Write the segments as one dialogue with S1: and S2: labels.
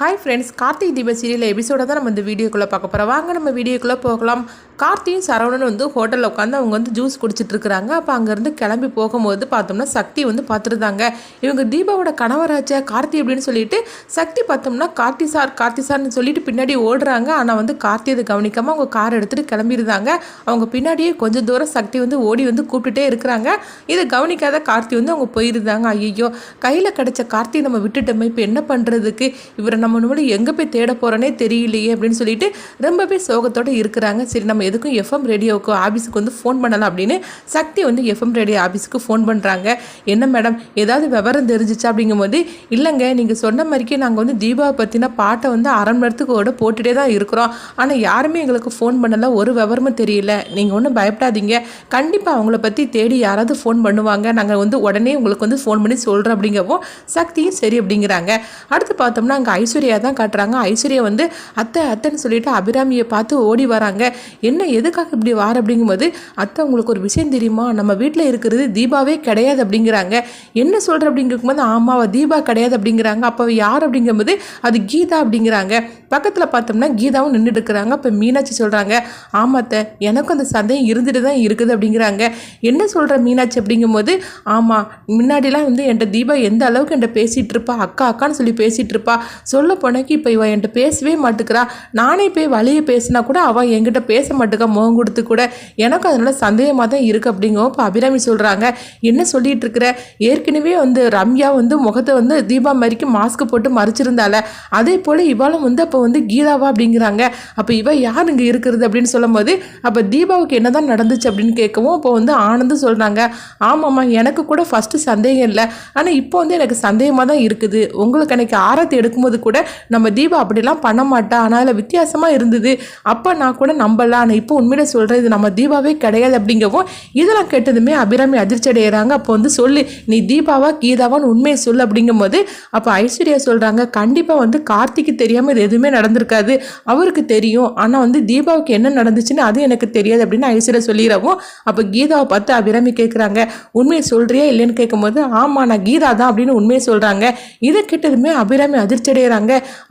S1: Hi friends Karthik தீப serial எபிசோட தான் நம்ம இந்த வீடியோக்குள்ளே பார்க்க போகிறோம் வாங்க நம்ம வீடியோக்குள்ளே போகலாம். கார்த்தியும் சரவணன் வந்து ஹோட்டலில் உட்காந்து அவங்க வந்து ஜூஸ் குடிச்சிட்டு இருக்கிறாங்க அப்போ அங்கேருந்து கிளம்பி போகும்போது பார்த்தோம்னா சக்தி வந்து பார்த்துருந்தாங்க. இவங்க தீபாவோட கணவராச்ச கார்த்தி அப்படின்னு சொல்லிட்டு சக்தி பார்த்தோம்னா கார்த்தி சார் கார்த்தி சார்னு சொல்லிட்டு பின்னாடி ஓடுறாங்க. ஆனால் வந்து கார்த்தி அதை கவனிக்காமல் அவங்க கார் எடுத்துகிட்டு கிளம்பிடுறாங்க அவங்க பின்னாடியே கொஞ்சம் தூரம் சக்தி வந்து ஓடி வந்து கூப்பிட்டுட்டே இருக்கிறாங்க. இதை கவனிக்காத கார்த்தி வந்து அவங்க போயிருந்தாங்க. ஐயோ கையில் கிடச்ச கார்த்தி நம்ம விட்டுட்டோமே. இப்போ என்ன பண்ணுறதுக்கு இவரை நம்ம நம்மளும் எங்கே போய் தேட போகிறோன்னே தெரியலையே அப்படின்னு சொல்லிட்டு ரொம்பவே சோகத்தோடு இருக்கிறாங்க. சரி நம்ம எதுக்கும் எஃப்எம் ரேடியோவுக்கு ஆஃபீஸுக்கு வந்து ஃபோன் பண்ணலாம் அப்படின்னு சக்தி வந்து எஃப்எம் ரேடியோ ஆஃபீஸுக்கு ஃபோன் பண்ணுறாங்க என்ன மேடம் ஏதாவது விவரம் தெரிஞ்சிச்சா அப்படிங்கும்போது இல்லைங்க நீங்கள் சொன்ன மாதிரிக்கே நாங்கள் வந்து தீபாவை பற்றின பாட்டை வந்து அரை மணி நேரத்துக்கு கூட போட்டுகிட்டே தான் இருக்கிறோம். ஆனால் யாருமே எங்களுக்கு ஃபோன் பண்ணல ஒரு விவரமும் தெரியல. நீங்கள் ஒன்றும் பயப்படாதீங்க. கண்டிப்பாக அவங்கள பற்றி தேடி யாராவது ஃபோன் பண்ணுவாங்க. நாங்கள் வந்து உடனே உங்களுக்கு வந்து ஃபோன் பண்ணி சொல்கிறோம் அப்படிங்கவும் சக்தியும் சரி அப்படிங்கிறாங்க. அடுத்து பார்த்தோம்னா அங்கே ஐஸ் ஐஸ்வர்யா தான் காட்டுறாங்க. ஐஸ்வர்யா வந்து அத்தை அத்தைன்னு சொல்லிட்டு அபிராமியை பார்த்து ஓடி வராங்க. என்ன எதுக்காக இப்படி வார? அப்படிங்கும்போது அத்தை உங்களுக்கு ஒரு விஷயம் தெரியுமா? நம்ம வீட்டில் இருக்கிறது தீபாவே கிடையாது அப்படிங்கிறாங்க. என்ன சொல்கிற அப்படிங்கும்போது ஆமாவா தீபா கிடையாது அப்படிங்கிறாங்க. அப்போ யார்? அப்படிங்கும்போது அது கீதா அப்படிங்கிறாங்க. பக்கத்தில் பார்த்தோம்னா கீதாவும் நின்றுட்டு இருக்கிறாங்க. இப்போ மீனாட்சி சொல்கிறாங்க ஆமாத்த எனக்கும் அந்த சந்தேகம் இருந்துட்டு தான் இருக்குது அப்படிங்கிறாங்க. என்ன சொல்கிற மீனாட்சி அப்படிங்கும்போது ஆமாம் முன்னாடிலாம் வந்து என்கிட்ட தீபா எந்த அளவுக்கு என்கிட்ட பேசிகிட்டு இருப்பா? அக்கா அக்கான்னு சொல்லி பேசிகிட்டு இருப்பா. சொல்ல போனக்கு இப்போ இவன் என்கிட்ட பேசவே மாட்டுக்கிறா. நானே போய் வழியை பேசினா கூட அவள் என்கிட்ட பேச மாட்டுக்கா முகம் கொடுத்து கூட. எனக்கு அதனால சந்தேகமாக தான் இருக்குது அப்படிங்கும் இப்போ அபிராமி சொல்கிறாங்க என்ன சொல்லிகிட்டு இருக்கிற? ஏற்கனவே வந்து ரம்யா வந்து முகத்தை வந்து தீபா மாதிரிக்கு மாஸ்க் போட்டு மறைச்சிருந்தால. அதே போல் இவாளும் வந்து அப்போ வந்து கீதாவா அப்படிங்கிறாங்க. அப்போ இவ யார் இங்கே இருக்கிறது அப்படின்னு சொல்லும்போது அப்போ தீபாவுக்கு என்னதான் நடந்துச்சு அப்படின்னு கேட்கவும் அப்போ வந்து ஆனந்தும் சொல்கிறாங்க ஆமாம்மா எனக்கு கூட ஃபஸ்ட்டு சந்தேகம் இல்லை. ஆனால் இப்போ வந்து எனக்கு சந்தேகமாக தான் இருக்குது. உங்களுக்கு எனக்கு ஆரத்தி எடுக்கும்போது கூட கூட நம்ம தீபா அப்படிலாம் பண்ண மாட்டா. ஆனால் அதில் வித்தியாசமாக இருந்தது. அப்போ நான் கூட நம்பலாம். ஆனால் இப்போ உண்மையில சொல்கிறேன் இது நம்ம தீபாவே கிடையாது அப்படிங்கவும் இதெல்லாம் கேட்டதுமே அபிராமி அதிர்ச்சி அடைகிறாங்க அப்போ வந்து சொல்லு நீ தீபாவா கீதாவான்னு உண்மையை சொல்லு அப்படிங்கும்போது அப்போ ஐஸ்வர்யா சொல்கிறாங்க கண்டிப்பாக வந்து கார்த்திக்கு தெரியாமல் இது எதுவுமே நடந்திருக்காது. அவருக்கு தெரியும். ஆனால் வந்து தீபாவுக்கு என்ன நடந்துச்சுன்னு அது எனக்கு தெரியாது அப்படின்னு ஐஸ்வர்யா சொல்லிடுறவும் அப்போ கீதாவை பார்த்து அபிராமி கேட்குறாங்க உண்மையை சொல்கிறியா இல்லைன்னு கேட்கும்போது ஆமாம் நான் கீதா தான் அப்படின்னு உண்மையை சொல்கிறாங்க இதை கேட்டதுமே அபிராமி அதிர்ச்சி அடைகிறாங்க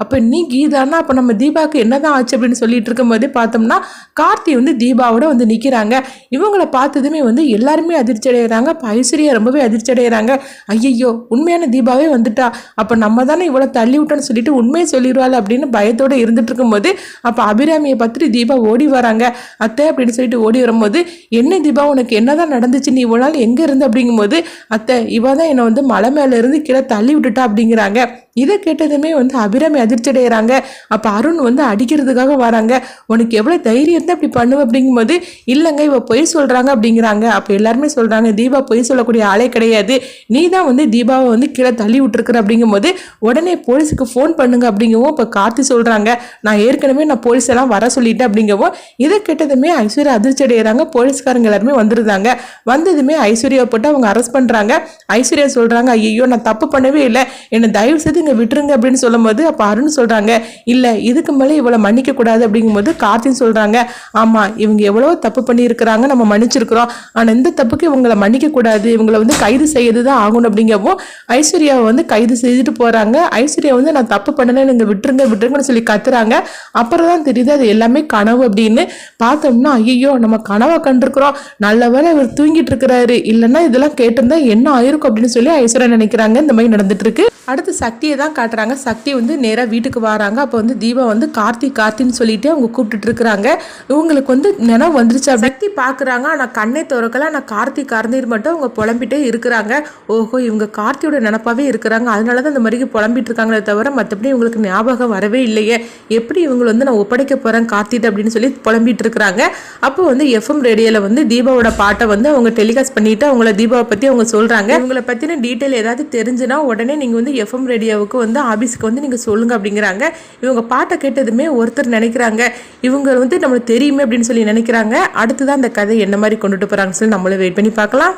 S1: அப்போ நீ கீதானா? அப்போ நம்ம தீபாவுக்கு என்னதான் ஆச்சு அப்படின்னு சொல்லிட்டு இருக்கும்போது பார்த்தோம்னா கார்த்தி வந்து தீபாவோட வந்து நிற்கிறாங்க இவங்கள பார்த்ததுமே வந்து எல்லாருமே அதிர்ச்சி அடைகிறாங்க அப்போ ஐஸ்வர்யா ரொம்பவே அதிர்ச்சி அடைகிறாங்க ஐயையோ உண்மையான தீபாவே வந்துட்டா. அப்போ நம்ம தானே இவ்வளோ தள்ளி விட்டோன்னு சொல்லிட்டு உண்மையை சொல்லிடுவாள் அப்படின்னு பயத்தோடு இருந்துட்டு இருக்கும்போது அப்போ அபிராமியை பார்த்துட்டு தீபா ஓடி வராங்க. அத்தை அப்படின்னு சொல்லிட்டு ஓடி வரும்போது என்ன தீபா உனக்கு என்னதான் நடந்துச்சு? நீ இவ்வளோ நாள் எங்கே இருந்து? அப்படிங்கும்போது அத்தை இவ தான் என்னை வந்து மலை மேலேருந்து கீழே தள்ளி விட்டுட்டா அப்படிங்கிறாங்க. இதை கேட்டதுமே வந்து அபிராமி அதிர்ச்சி அடைகிறாங்க அப்போ அருண் வந்து அடிக்கிறதுக்காக வராங்க. உனக்கு எவ்வளோ தைரியம் இருந்தால் இப்படி பண்ணுவ அப்படிங்கும்போது இல்லைங்க இவ பொய் சொல்கிறாங்க அப்படிங்கிறாங்க. அப்போ எல்லாருமே சொல்கிறாங்க தீபா பொய் சொல்லக்கூடிய ஆளே கிடையாது. நீ தான் வந்து தீபாவை வந்து கீழே தள்ளி விட்டுருக்குற அப்படிங்கும்போது உடனே போலீஸுக்கு ஃபோன் பண்ணுங்க அப்படிங்கவும் இப்போ கார்த்தி சொல்கிறாங்க நான் ஏற்கனவே நான் போலீஸ் எல்லாம் வர சொல்லிட்டேன் அப்படிங்கவும். இதை கேட்டதுமே ஐஸ்வர்யா அதிர்ச்சி அடைகிறாங்க போலீஸ்காரங்க எல்லாருமே வந்துருந்தாங்க. வந்ததுமே ஐஸ்வர்யா போட்டு அவங்க அரெஸ்ட் பண்ணுறாங்க ஐஸ்வர்யா சொல்கிறாங்க ஐயோ நான் தப்பு பண்ணவே இல்லை. என்னை தயவு செய்து இங்கே விட்டுருங்க அப்படின்னு சொல்லும்போது அப்போ அருண் சொல்கிறாங்க இல்லை இதுக்கு மேலே இவ்வளோ மன்னிக்க கூடாது அப்படிங்கும்போது கார்த்தின் சொல்கிறாங்க ஆமாம் இவங்க எவ்வளோ தப்பு பண்ணியிருக்கிறாங்க நம்ம மன்னிச்சிருக்கிறோம். ஆனால் இந்த தப்புக்கு இவங்களை மன்னிக்க கூடாது. இவங்களை வந்து கைது செய்யறது தான் ஆகணும் அப்படிங்கவும் ஐஸ்வர்யாவை வந்து கைது செய்துட்டு போகிறாங்க ஐஸ்வர்யா வந்து நான் தப்பு பண்ணல நீங்கள் விட்டுருங்க விட்டுருங்கன்னு சொல்லி கத்துறாங்க. அப்புறம் தான் தெரியுது அது எல்லாமே கனவு அப்படின்னு பார்த்தோம்னா ஐயோ நம்ம கனவை கண்டிருக்கிறோம். நல்ல வேலை இவர் தூங்கிட்டு இருக்கிறாரு. இல்லைன்னா இதெல்லாம் கேட்டிருந்தா என்ன ஆயிருக்கும்? அப்படின்னு சொல்லி ஐஸ்வர்யா நினைக்கிறாங்க. இந்த மாதிரி நடந்துட்டு இருக்கு. அடுத்து சக்தியை தான் காட்டுறாங்க. சக்தி வந்து நேராக வீட்டுக்கு வராங்க. அப்போ வந்து தீபா வந்து கார்த்தி கார்த்தின்னு சொல்லிட்டு அவங்க கூப்பிட்டுட்டு இருக்கிறாங்க. இவங்களுக்கு வந்து நினைவு வந்துருச்சு. சக்தி பார்க்குறாங்க ஆனால் கண்ணை திறக்கல. ஆனால் கார்த்தி கார்ந்தீர் மட்டும் அவங்க புலம்பிட்டே இருக்கிறாங்க. ஓஹோ இவங்க கார்த்தியோட நினப்பாவே இருக்கிறாங்க. அதனால தான் இந்த மாதிரி புலம்பிட்டு இருக்காங்களே தவிர மற்றபடி இவங்களுக்கு ஞாபகம் வரவே இல்லையே. எப்படி இவங்களை வந்து நான் ஒப்படைக்க போகிறேன் கார்த்திட்டு அப்படின்னு சொல்லி புலம்பிட்டு இருக்கிறாங்க. அப்போ வந்து எஃப்எம் ரேடியோவில் வந்து தீபாவோட பாட்டை வந்து அவங்க டெலிகாஸ்ட் பண்ணிட்டு அவங்கள தீபாவை பற்றி அவங்க சொல்கிறாங்க இவங்களை பற்றின டீட்டெயில் ஏதாவது தெரிஞ்சுன்னா உடனே நீங்கள் வந்து எஃப்எம் ரேடியோ ரேடியோவுக்கு வந்து ஆஃபீஸுக்கு வந்து நீங்கள் சொல்லுங்கள் அப்படிங்கிறாங்க. இவங்க பாட்டை கேட்டதுமே ஒருத்தர் நினைக்கிறாங்க. இவங்க வந்து நம்மளுக்கு தெரியுமே அப்படின்னு சொல்லி நினைக்கிறாங்க. அடுத்து தான் அந்த கதை என்ன மாதிரி கொண்டுட்டு போகிறாங்கன்னு சொல்லி நம்மளும் வெயிட் பண்ணி பார்க்கலாம்.